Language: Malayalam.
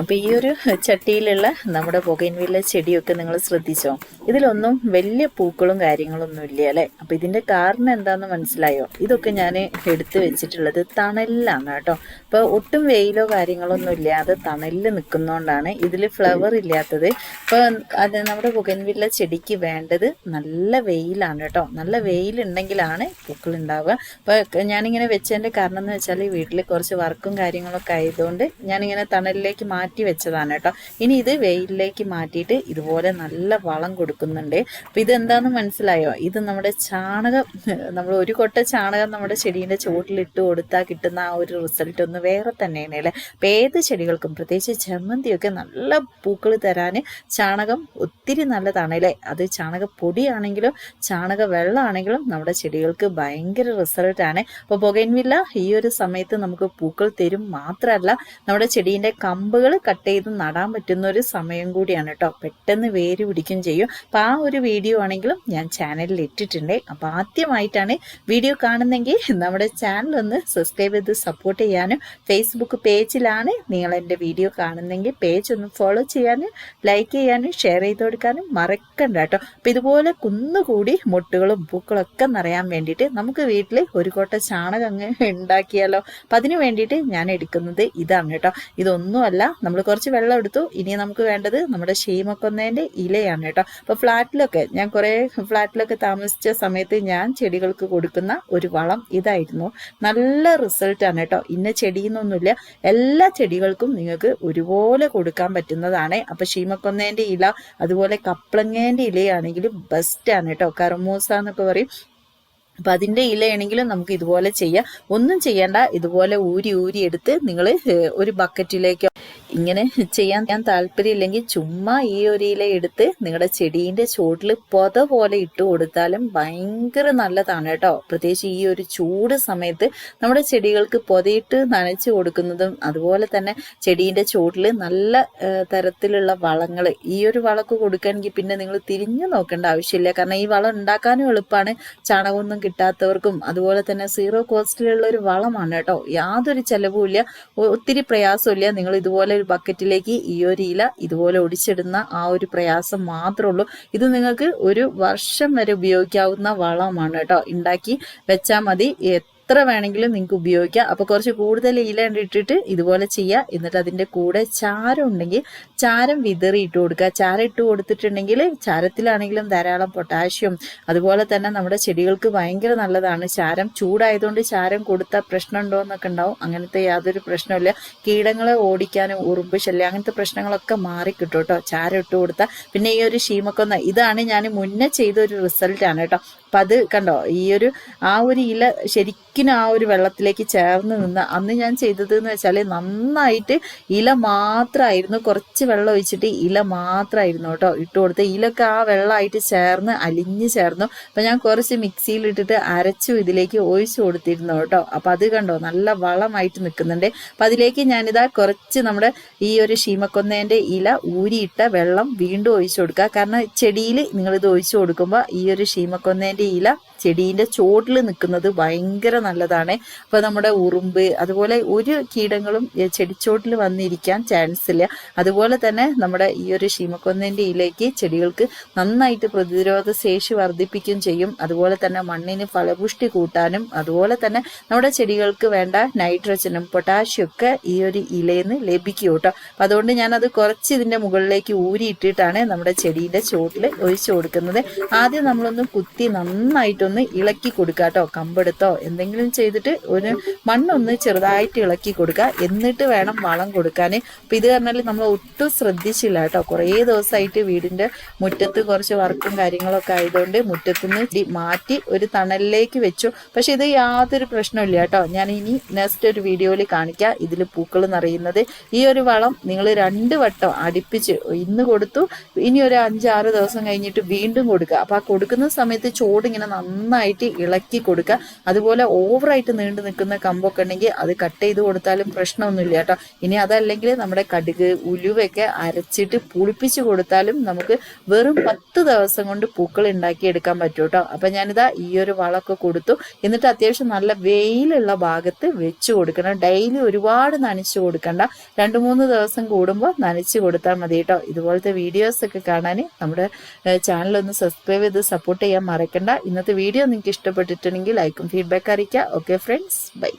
അപ്പോൾ ഈ ഒരു ചട്ടിയിലുള്ള നമ്മുടെ പുകയിൻവില്ല ചെടിയൊക്കെ നിങ്ങൾ ശ്രദ്ധിച്ചോ? ഇതിലൊന്നും വലിയ പൂക്കളും കാര്യങ്ങളൊന്നും ഇല്ല അല്ലേ? അപ്പോൾ ഇതിന്റെ കാരണം എന്താണെന്ന് മനസ്സിലായോ? ഇതൊക്കെ ഞാൻ എടുത്തു വെച്ചിട്ടുള്ളത് തണലിലാണ് കേട്ടോ. അപ്പോൾ ഒട്ടും വെയിലോ കാര്യങ്ങളൊന്നും ഇല്ലാതെ തണലിൽ നിൽക്കുന്നതുകൊണ്ടാണ് ഇതിൽ ഫ്ലവർ ഇല്ലാത്തത്. അപ്പോൾ അത് നമ്മുടെ പുകൻവില്ല ചെടിക്ക് വേണ്ടത് നല്ല വെയിലാണ് കേട്ടോ. നല്ല വെയിലുണ്ടെങ്കിലാണ് പൂക്കൾ ഉണ്ടാവുക. അപ്പോൾ ഞാനിങ്ങനെ വെച്ചതിന്റെ കാരണം എന്ന് വെച്ചാൽ വീട്ടിൽ കുറച്ച് വർക്കും കാര്യങ്ങളൊക്കെ ആയതുകൊണ്ട് ഞാനിങ്ങനെ തണലിലേക്ക് മാറ്റി വെച്ചതാണ് കേട്ടോ. ഇനി ഇത് വെയിലിലേക്ക് മാറ്റിയിട്ട് ഇതുപോലെ നല്ല വളം കൊടുക്കുന്നുണ്ട്. അപ്പം ഇതെന്താന്ന് മനസ്സിലായോ? ഇത് നമ്മുടെ ചാണകം നമ്മൾ ഒരു കൊട്ട ചാണകം നമ്മുടെ ചെടീന്റെ ചുവട്ടിലിട്ട് കൊടുത്താൽ കിട്ടുന്ന ആ ഒരു റിസൾട്ട് ഒന്ന് വേറെ തന്നെയാണ് അല്ലേ? അപ്പം ഏത് ചെടികൾക്കും പ്രത്യേകിച്ച് ചെമ്മന്തിയൊക്കെ നല്ല പൂക്കൾ തരാൻ ചാണകം ഒത്തിരി നല്ലതാണ് അല്ലേ? അത് ചാണക പൊടിയാണെങ്കിലും ചാണക വെള്ളമാണെങ്കിലും നമ്മുടെ ചെടികൾക്ക് ഭയങ്കര റിസൾട്ടാണ് അപ്പോൾ പുകയൻവില്ല ഈ ഒരു സമയത്ത് നമുക്ക് പൂക്കൾ തരും മാത്രമല്ല നമ്മുടെ ചെടീന്റെ കമ്പുകൾ കട്ട് ചെയ്ത് നടാൻ പറ്റുന്ന ഒരു സമയം കൂടിയാണ് കേട്ടോ. പെട്ടെന്ന് വേര് പിടിക്കും ചെയ്യും. അപ്പം ആ ഒരു വീഡിയോ ആണെങ്കിലും ഞാൻ ചാനലിൽ ഇട്ടിട്ടുണ്ട്. അപ്പം ആദ്യമായിട്ടാണ് വീഡിയോ കാണുന്നെങ്കിൽ നമ്മുടെ ചാനൽ ഒന്ന് സബ്സ്ക്രൈബ് ചെയ്ത് സപ്പോർട്ട് ചെയ്യാനും ഫേസ്ബുക്ക് പേജിലാണ് നിങ്ങൾ എന്റെ വീഡിയോ കാണുന്നെങ്കിൽ പേജ് ഒന്ന് ഫോളോ ചെയ്യാനും ലൈക്ക് ചെയ്യാനും ഷെയർ ചെയ്ത് കൊടുക്കാനും മറക്കണ്ട കേട്ടോ. അപ്പം ഇതുപോലെ കുന്നുകൂടി മുട്ടുകളും പൂക്കളൊക്കെ നിറയാൻ വേണ്ടിയിട്ട് നമുക്ക് വീട്ടിൽ ഒരു കോട്ട ചാണകം അങ്ങ് ഉണ്ടാക്കിയാലോ? അപ്പം അതിന് വേണ്ടിയിട്ട് ഞാൻ എടുക്കുന്നത് ഇതാണ് കേട്ടോ. ഇതൊന്നുമല്ല നമ്മൾ കുറച്ച് വെള്ളം എടുത്തു. ഇനി നമുക്ക് വേണ്ടത് നമ്മുടെ ഷീമക്കൊന്നേന്റെ ഇലയാണ് കേട്ടോ. അപ്പോൾ ഫ്ലാറ്റിലൊക്കെ ഞാൻ കുറേ ഫ്ലാറ്റിലൊക്കെ താമസിച്ച സമയത്ത് ഞാൻ ചെടികൾക്ക് കൊടുക്കുന്ന ഒരു വളം ഇതായിരുന്നു. നല്ല റിസൾട്ടാണ് കേട്ടോ. ഇന്ന ചെടിയെന്നൊന്നുമില്ല എല്ലാ ചെടികൾക്കും നിങ്ങൾക്ക് ഒരുപോലെ കൊടുക്കാൻ പറ്റുന്നതാണ്. അപ്പോൾ ഷീമക്കൊന്നേന്റെ ഇല അതുപോലെ കപ്ലങ്ങേന്റെ ഇലയാണെങ്കിലും ബെസ്റ്റാണ് കേട്ടോ. കർമൂസ എന്നൊക്കെ പറയും. അപ്പം അതിന്റെ ഇലയാണെങ്കിലും നമുക്ക് ഇതുപോലെ ചെയ്യാം. ഒന്നും ചെയ്യണ്ട ഇതുപോലെ ഊരി ഊരി എടുത്ത് നിങ്ങൾ ഒരു ബക്കറ്റിലേക്കോ ഇങ്ങനെ ചെയ്യാൻ ഞാൻ താല്പര്യമില്ലെങ്കിൽ ചുമ്മാ ഈ ഒരു ഇല എടുത്ത് നിങ്ങളുടെ ചെടീന്റെ ചുവട്ടിൽ പൊത പോലെ ഇട്ട് കൊടുത്താലും ഭയങ്കര നല്ലതാണ് കേട്ടോ. പ്രത്യേകിച്ച് ഈ ഒരു ചൂട് സമയത്ത് നമ്മുടെ ചെടികൾക്ക് പൊതയിട്ട് നനച്ചു കൊടുക്കുന്നതും അതുപോലെ തന്നെ ചെടീന്റെ ചുവട്ടിൽ നല്ല തരത്തിലുള്ള വളങ്ങൾ ഈ ഒരു വളക്ക് കൊടുക്കുകയാണെങ്കിൽ പിന്നെ നിങ്ങൾ തിരിഞ്ഞു നോക്കേണ്ട ആവശ്യമില്ല. കാരണം ഈ വളം ഉണ്ടാക്കാനും എളുപ്പമാണ് ചാണകമൊന്നും കിട്ടാത്തവർക്കും അതുപോലെ തന്നെ സീറോ കോസ്റ്റിലുള്ള ഒരു വളമാണ് കേട്ടോ. യാതൊരു ചെലവുമില്ല ഒത്തിരി പ്രയാസമില്ല നിങ്ങൾ ഇതുപോലെ ഒരു ബക്കറ്റിലേക്ക് ഈ ഒരു ഇല ഇതുപോലെ ഒടിച്ചിടുന്ന ആ ഒരു പ്രയാസം മാത്രമേ ഉള്ളൂ. ഇത് നിങ്ങൾക്ക് ഒരു വർഷം വരെ ഉപയോഗിക്കാവുന്ന വളമാണ് കേട്ടോ. ഉണ്ടാക്കി വെച്ചാൽ മതി. എത്ര വേണമെങ്കിലും നിങ്ങൾക്ക് ഉപയോഗിക്കാം. അപ്പോൾ കുറച്ച് കൂടുതൽ ഇല ഇട്ടിട്ട് ഇതുപോലെ ചെയ്യുക എന്നിട്ട് അതിന്റെ കൂടെ ചാരം ഉണ്ടെങ്കിൽ ചാരം വിതറി ഇട്ട് കൊടുക്കുക. ചാരം ഇട്ട് കൊടുത്തിട്ടുണ്ടെങ്കിൽ ചാരത്തിലാണെങ്കിലും ധാരാളം പൊട്ടാഷ്യം. അതുപോലെ തന്നെ നമ്മുടെ ചെടികൾക്ക് ഭയങ്കര നല്ലതാണ്. ചാരം ചൂടായതുകൊണ്ട് ചാരം കൊടുത്താൽ പ്രശ്നമുണ്ടോ എന്നൊക്കെ ഉണ്ടാവും. അങ്ങനത്തെ യാതൊരു പ്രശ്നമില്ല കീടങ്ങളെ ഓടിക്കാനും ഉറുമ്പ് ശല്യം അങ്ങനത്തെ പ്രശ്നങ്ങളൊക്കെ മാറിക്കിട്ടും കേട്ടോ. ചാരം ഇട്ട് കൊടുത്താൽ പിന്നെ ഈ ഒരു ഷീമക്കൊന്ന ഇതാണ് ഞാൻ മുന്നേ ചെയ്ത ഒരു റിസൾട്ടാണ് കേട്ടോ. അപ്പം അത് കണ്ടോ? ഈ ഒരു ആ ഒരു ഇല ശരിക്കും ആ ഒരു വെള്ളത്തിലേക്ക് ചേർന്ന് നിന്ന് അന്ന് ഞാൻ ചെയ്തത് എന്ന് വെച്ചാൽ നന്നായിട്ട് ഇല മാത്രമായിരുന്നു കുറച്ച് വെള്ളം ഒഴിച്ചിട്ട് ഇല മാത്രമായിരുന്നു കേട്ടോ ഇട്ട് കൊടുത്ത് ഇലൊക്കെ ആ വെള്ളമായിട്ട് ചേർന്ന് അലിഞ്ഞ് ചേർന്നു. അപ്പം ഞാൻ കുറച്ച് മിക്സിയിലിട്ടിട്ട് അരച്ചു ഇതിലേക്ക് ഒഴിച്ചു കൊടുത്തിരുന്നു കേട്ടോ. അപ്പം അത് കണ്ടോ നല്ല വളമായിട്ട് നിൽക്കുന്നുണ്ട്. അപ്പം അതിലേക്ക് ഞാനിതാ കുറച്ച് നമ്മുടെ ഈ ഒരു ഷീമക്കൊന്നേന്റെ ഇല ഊരിയിട്ട വെള്ളം വീണ്ടും ഒഴിച്ചു കൊടുക്കുക. കാരണം ചെടിയിൽ നിങ്ങളിത് ഒഴിച്ചു കൊടുക്കുമ്പോൾ ഈ ഒരു ഷീമക്കൊന്നേന്റെ ഇല ചെടീന്റെ ചോട്ടിൽ നിൽക്കുന്നത് ഭയങ്കര നല്ലതാണ്. അപ്പോൾ നമ്മുടെ ഉറുമ്പ് അതുപോലെ ഒരു കീടങ്ങളും ചെടിച്ചോട്ടിൽ വന്നിരിക്കാൻ ചാൻസ് ഇല്ല. അതുപോലെ തന്നെ നമ്മുടെ ഈ ഒരു ഷീമക്കൊന്നേന്റെ ഇലയ്ക്ക് ചെടികൾക്ക് നന്നായിട്ട് പ്രതിരോധ ശേഷി വർദ്ധിപ്പിക്കുകയും ചെയ്യും. അതുപോലെ തന്നെ മണ്ണിന് ഫലപുഷ്ടി കൂട്ടാനും അതുപോലെ തന്നെ നമ്മുടെ ചെടികൾക്ക് വേണ്ട നൈട്രജനും പൊട്ടാഷ്യം ഒക്കെ ഈ ഒരു ഇലയിൽ നിന്ന് ലഭിക്കും കേട്ടോ. അപ്പം അതുകൊണ്ട് ഞാനത് കുറച്ച് ഇതിന്റെ മുകളിലേക്ക് ഊരിയിട്ടിട്ടാണ് നമ്മുടെ ചെടീന്റെ ചോട്ടിൽ ഒഴിച്ചു കൊടുക്കുന്നത്. ആദ്യം നമ്മളൊന്ന് കുത്തി നന്നായിട്ടൊന്ന് ഇളക്കി കൊടുക്കുക കേട്ടോ കമ്പെടുത്തോ. എന്തെങ്കിലും ചെയ്തിട്ട് ഒരു മണ്ണൊന്ന് ചെറുതായിട്ട് ഇളക്കി കൊടുക്കുക എന്നിട്ട് വേണം വളം കൊടുക്കാൻ അപ്പം ഇത് പറഞ്ഞാൽ നമ്മൾ ഒട്ടും ശ്രദ്ധിച്ചില്ല കേട്ടോ കുറേ ദിവസമായിട്ട് വീടിന്റെ മുറ്റത്ത് കുറച്ച് വർക്കും കാര്യങ്ങളൊക്കെ ആയതുകൊണ്ട് മുറ്റത്തുനിന്ന് മാറ്റി ഒരു തണലിലേക്ക് വെച്ചു. പക്ഷെ ഇത് യാതൊരു പ്രശ്നമില്ല കേട്ടോ ഞാൻ ഇനി നെക്സ്റ്റ് ഒരു വീഡിയോയിൽ കാണിക്കാം. ഇതിൽ പൂക്കൾ നിറയുന്നത്. ഈ ഒരു വളം നിങ്ങൾ രണ്ട് വട്ടം അടുപ്പിച്ച് ഇന്ന് കൊടുത്തു. ഇനി ഒരു അഞ്ചാറ് ദിവസം കഴിഞ്ഞിട്ട് വീണ്ടും കൊടുക്കുക. അപ്പോൾ ആ കൊടുക്കുന്ന സമയത്ത് ചോടിങ്ങനെ നന്നായി നന്നായിട്ട് ഇളക്കി കൊടുക്കുക. അതുപോലെ ഓവറായിട്ട് നീണ്ടു നിൽക്കുന്ന കമ്പൊക്കെ ഉണ്ടെങ്കിൽ അത് കട്ട് ചെയ്ത് കൊടുത്താലും പ്രശ്നമൊന്നുമില്ല കേട്ടോ. ഇനി അതല്ലെങ്കിൽ നമ്മുടെ കടുക് ഉലുവയൊക്കെ അരച്ചിട്ട് പുളിപ്പിച്ച് കൊടുത്താലും നമുക്ക് വെറും പത്ത് ദിവസം കൊണ്ട് പൂക്കൾ ഉണ്ടാക്കിയെടുക്കാൻ പറ്റും കേട്ടോ. അപ്പം ഞാനിതാ ഈ ഒരു വളമൊക്കെ കൊടുത്തു. എന്നിട്ട് അത്യാവശ്യം നല്ല വെയിലുള്ള ഭാഗത്ത് വെച്ച് കൊടുക്കണം. ഡെയിലി ഒരുപാട് നനച്ചു കൊടുക്കണ്ട. രണ്ട് മൂന്ന് ദിവസം കൂടുമ്പോൾ നനച്ച് കൊടുത്താൽ മതി കേട്ടോ. ഇതുപോലത്തെ വീഡിയോസ് ഒക്കെ കാണാൻ നമ്മുടെ ചാനൽ ഒന്ന് സബ്സ്ക്രൈബ് ചെയ്ത് സപ്പോർട്ട് ചെയ്യാൻ മറക്കണ്ട. ഇന്നത്തെ വീഡിയോ നിങ്ങൾക്ക് ഇഷ്ടപ്പെട്ടിട്ടുണ്ടെങ്കിൽ ലൈക്കും ഫീഡ്ബാക്ക് അറിയിക്കുക. Okay friends bye